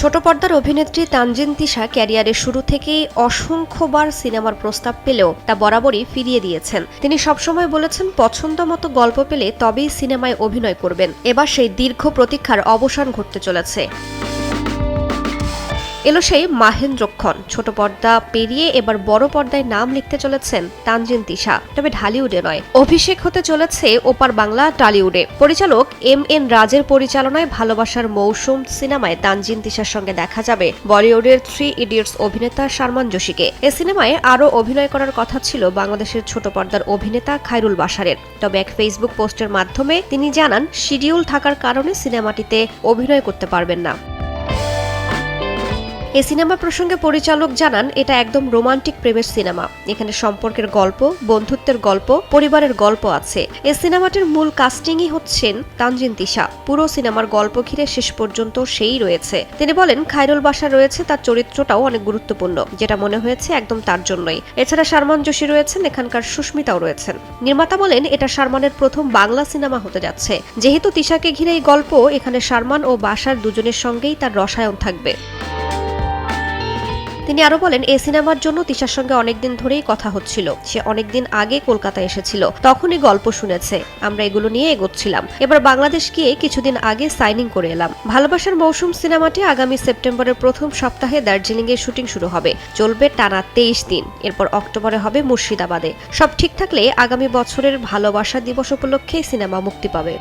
ছোট পর্দার অভিনেত্রী তানজিন তিশা ক্যারিয়ারের শুরু থেকেই অসংখ্যবার সিনেমার প্রস্তাব পেলেও তা বরাবরই ফিরিয়ে দিয়েছেন। তিনি সবসময় বলেছেন পছন্দ মতো গল্প পেলে তবেই সিনেমায় অভিনয় করবেন। এবার সেই দীর্ঘ প্রতীক্ষার অবসান ঘটতে চলেছে। এলো সেই মাহেন্দ্রক্ষণ। ছোট পর্দা পেরিয়ে এবার বড় পর্দায় নাম লিখতে চলেছেন তানজিন তিশা। তবে ঢালিউডে নয়, অভিষেক হতে চলেছে ওপার বাংলা টালিউডে। পরিচালক এম এন রাজের পরিচালনায় ভালোবাসার মৌসুম সিনেমায় তানজিন তিশার সঙ্গে দেখা যাবে বলিউডের থ্রি ইডিয়টস অভিনেতা শারমান যোশীকে এ সিনেমায় আরও অভিনয় করার কথা ছিল বাংলাদেশের ছোট পর্দার অভিনেতা খায়রুল বাসারের তবে এক ফেসবুক পোস্টের মাধ্যমে তিনি জানান, শিডিউল থাকার কারণে সিনেমাটিতে অভিনয় করতে পারবেন না। এই সিনেমা প্রসঙ্গে পরিচালক জানান, এটা একদম রোমান্টিক প্রেমের সিনেমা। এখানে সম্পর্কের গল্প, বন্ধুত্বের গল্প, পরিবারের গল্প আছে। এই সিনেমাটির মূল কাস্টিংই হচ্ছেন তানজিন তিশা। পুরো সিনেমার গল্প ঘিরে শেষ পর্যন্ত সেই রয়েছে। তিনি বলেন, খায়রুল বাসা রয়েছে, তার চরিত্রটাও অনেক গুরুত্বপূর্ণ, যেটা মনে হয়েছে একদম তার জন্যই। এছাড়া শারমান যোশী রয়েছেন, এখানকার সুস্মিতাও রয়েছেন। নির্মাতা বলেন, এটা শারমানের প্রথম বাংলা সিনেমা হতে যাচ্ছে। যেহেতু তিশাকে ঘিরে এই গল্প, এখানে শারমান ও বাসার দুজনের সঙ্গেই তার রসায়ন থাকবে। তিনি আরও বলেন এই সিনেমার জন্য তিশার সঙ্গে অনেকদিন ধরেই কথা হচ্ছিল। সে অনেকদিন আগে কলকাতা এসেছিল। তখনই গল্প শুনেছে। আমরা এগুলো নিয়ে এগোচ্ছিলাম। এবার বাংলাদেশ গিয়ে কিছুদিন আগে সাইনিং করে এলাম। ভালোবাসার মৌসুম সিনেমাটি আগামী সেপ্টেম্বরের প্রথম সপ্তাহে দার্জিলিং এ শুটিং শুরু হবে। চলবে টানা তেইশ দিন। এরপর অক্টোবরে হবে মুর্শিদাবাদে। সব ঠিক থাকলে আগামী বছরের ভালোবাসা দিবস উপলক্ষে সিনেমা মুক্তি পাবে।